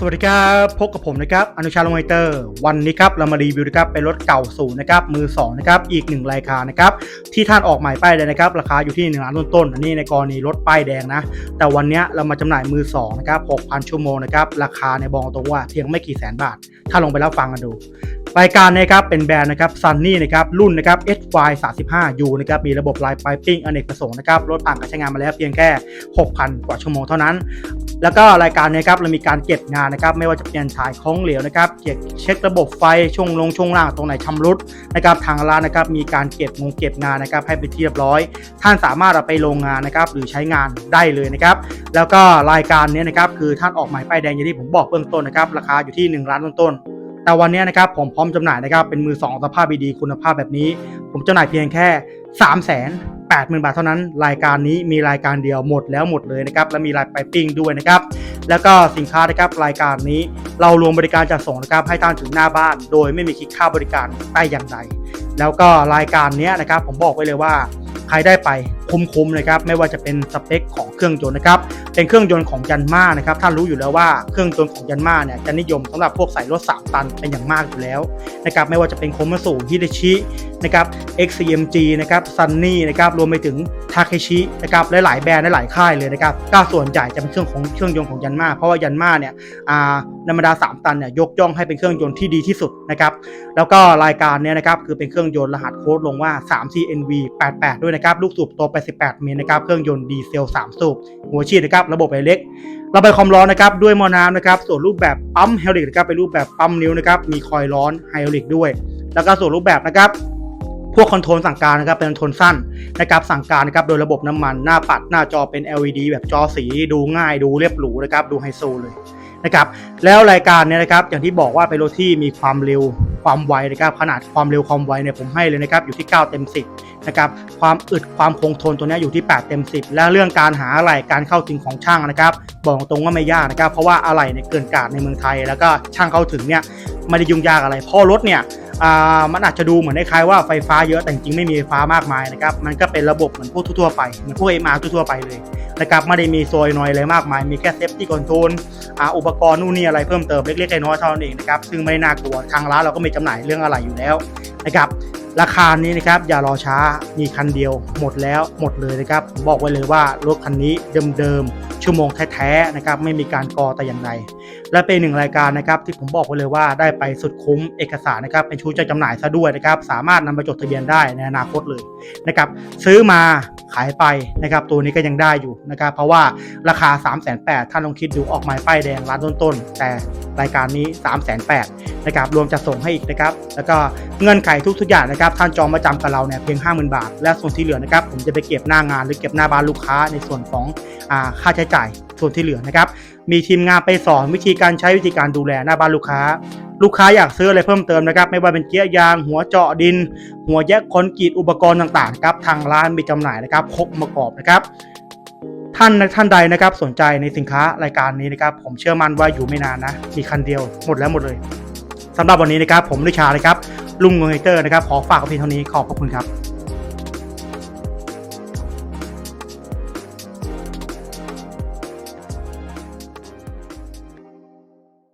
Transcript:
สวัสดีครับ พบกับผมนะครับ อนุชาลงไมเตอร์ วันนี้ครับเรามารีวิวนะครับเป็นรถเก่าศูนย์นะครับมือ2นะครับอีกหนึ่งรายการนะครับที่ท่านออกหมายป้ายเลยนะครับราคาอยู่ที่1ล้านต้นๆอันนี้ในกรณีรถป้ายแดงนะ แต่วันนี้เรามาจำหน่ายมือ2นะครับ6,000 ชั่วโมงนะครับราคาในบองตรงว่าเพียงไม่กี่แสนบาท ถ้าลงไปแล้วฟังกันดู รายการเนี้ครับเป็นแบรนด์นะครับซันนี่นะครับรุ่นนะครับ SY 35 U นะครับมีระบบไลน์ไ i ปิ้งอเนกประสงค์นะครับรถผ่านการใช้งานมาแล้วเพียงแค่ 6,000 กว่าชั่วโมงเท่านั้น แล้วก็รายการเนี้ครับเรามีการเก็บงานนะครับไม่ว่าจะเป็นถ่ายของเหลวนะครับเก็บเช็คระบบไฟช่วงลงช่วงล่างตรงไหนชำรุดนะครับทางร้านนะครับมีการเก็บงงเก็บงานนะครับให้เป็นที่เรียบร้อย ท่านสามารถเอาไปโรงงานนะครับหรือใช้งานได้เลยนะครับแล้วก็รายการเนี้นะครับคือท่านออกหมายป้ายแดงอย่างที่ผมบอกเบื้องต้นนะครับราคาอยู่ที่ 1 ล้านต้นๆ แต่วันนี้นะครับผมพร้อมจำหน่ายนะครับเป็นมือสองสภาพดีคุณภาพแบบนี้ ผมจำหน่ายเพียงแค่3 8 0 0 0 0 บาทเท่านั้น รายการนี้มีรายการเดียวหมดแล้วหมดเลยนะครับ และมีรายไปปิ้งด้วยนะครับ แล้วก็สินค้านะครับรายการนี้เรารวมบริการจัดส่งนะครับให้ท่านถึงหน้าบ้าน โดยไม่มีคิดค่าบริการแต่อย่างใด แล้วก็รายการนี้นะครับผมบอกไว้เลยว่าใครได้ไป คุ้มๆนะครับไม่ว่าจะเป็นสเปคของเครื่องยนต์นะครับเป็นเครื่องยนต์ของยันมานะครับท่านรู้อยู่แล้วว่าเครื่องยนต์ของยันมาเนี่ยจะนิยมสำหรับพวกใส่รถ 3 ตันเป็นอย่างมากอยู่แล้วนะครับไม่ว่าจะเป็นโคมัสูฮิเดชินะครับ XCMG นะครับซันนี่นะครับรวมไปถึงทาเคชินะครับหลายๆแบรนด์หลายค่ายเลยนะครับก็ส่วนใหญ่จะเป็นเครื่องของเครื่องยนต์ของยันมาเพราะว่ายันมาเนี่ยอ่าในบรรดา 3 ตันเนี่ยยกย่องให้เป็นเครื่องยนต์ที่ดีที่สุดนะครับแล้วก็รายการเนี้ยนะครับคือเป็นเครื่องยนต์รหัสโค้ดลงว่า 3CNV 88 ด้วยนะครับลูกสูบโตไป18เมิลนะครับ เครื่องยนต์ดีเซล 3 สูบ หัวฉีดนะครับ ระบบไอเล็ก ระบายความร้อนนะครับ ด้วยหมอน้ำนะครับ ส่วนรูปแบบปั๊มไฮดรอลิกนะครับ เป็นรูปแบบปั๊มนิ้วนะครับ มีคอยล์ร้อนไฮดรอลิกด้วย แล้วก็ส่วนรูปแบบนะครับพวกคอนโทรลสั่งการนะครับเป็นคอนโทรลสั้นนะครับสั่งการนะครับโดยระบบน้ำมันหน้าปัดหน้าจอเป็น LED แบบจอสีดูง่ายดูเรียบหรูนะครับดูไฮโซเลยนะครับแล้วรายการเนี่ยนะครับอย่างที่บอกว่าเป็นรถที่มีความเร็ว ความไวนะครับขนาดความเร็วความไวเนี่ยผมให้เลยนะครับอยู่ที่ 9 เต็ม 10นะครับความอึดความคงทนตัวนี้อยู่ที่ 8 เต็ม 10 และเรื่องการหาอะไหล่การเข้าถึงของช่างนะครับบอกตรงว่าไม่ยากนะครับเพราะว่าอะไหล่เนี่ยเกินกาดในเมืองไทย แล้วก็ช่างเข้าถึงเนี่ยไม่ได้ยุ่งยากอะไรเพราะรถเนี่ยอ่ามันอาจจะดูเหมือนคล้ายว่าไฟฟ้าเยอะแต่จริงไม่มีไฟฟ้ามากมายนะครับมันก็เป็นระบบเหมือนพวกทั่วไปเหมือนพวกเอ็มอาร์ทั่วไปเลยนะครับไม่ได้มีโซยนอยอะไรมากมายมีแค่เซฟตี้คอนโทรล อ่าอุปกรณ์นู่นนี่อะไรเพิ่มเติมเล็กๆน้อยๆเท่านั้นเองนะครับซึ่งไม่น่ากลัวทางร้านเราก็มีจำหน่ายเรื่องอะไรอยู่แล้วนะครับราคานี้นะครับอย่ารอช้ามีคันเดียวหมดแล้วหมดเลยนะครับบอกไว้เลยว่ารถคันนี้เดิมๆ ชั่วโมงแท้ๆนะครับไม่มีการกอแต่อย่างใดและเป็นหนึ่งรายการนะครับที่ผมบอกไว้เลยว่าได้ไปสุดคุ้มเอกสารนะครับเป็นชุดจะจำหน่ายซะด้วยนะครับสามารถนำไปจดทะเบียนได้ในอนาคตเลยนะครับซื้อมาขายไปนะครับตัวนี้ก็ยังได้อยู่นะครับเพราะว่าราคา 3 8 0 0 0ท่านลองคิดดูออกหมายป้ายแดงร้านต้นๆแต่รายการนี้ 3 8 0 0 0นะครับรวมจะส่งให้อีกนะครับแล้วก็เงื่อนไขทุกๆอย่างนะครับท่านจองประจำกับเราเนี่ยเพียง 50,000 บาท และส่วนที่เหลือนะครับผมจะไปเก็บหน้างานหรือเก็บหน้าบ้านลูกค้าในส่วนของอาค่าใช้จ่ายส่วนที่เหลือนะครับ มีทีมงานไปสอนวิธีการใช้วิธีการดูแลหน้าบ้านลูกค้า ลูกค้าอยากซื้ออะไรเพิ่มเติมนะครับ ไม่ว่าเป็นเกียร์ยาง หัวเจาะดิน หัวแยกคอนกรีตอุปกรณ์ต่างๆครับทางร้านมีจำหน่ายนะครับครบประกอบนะครับท่านท่านใดนะครับสนใจในสินค้ารายการนี้นะครับ ผมเชื่อมั่นว่าอยู่ไม่นานนะมีคันเดียวหมดแล้วหมดเลยสำหรับวันนี้นะครับผมลิชาเลยครับลุงเงยเตอร์นะครับขอฝากเพียงเท่านี้ขอบพระคุณครับ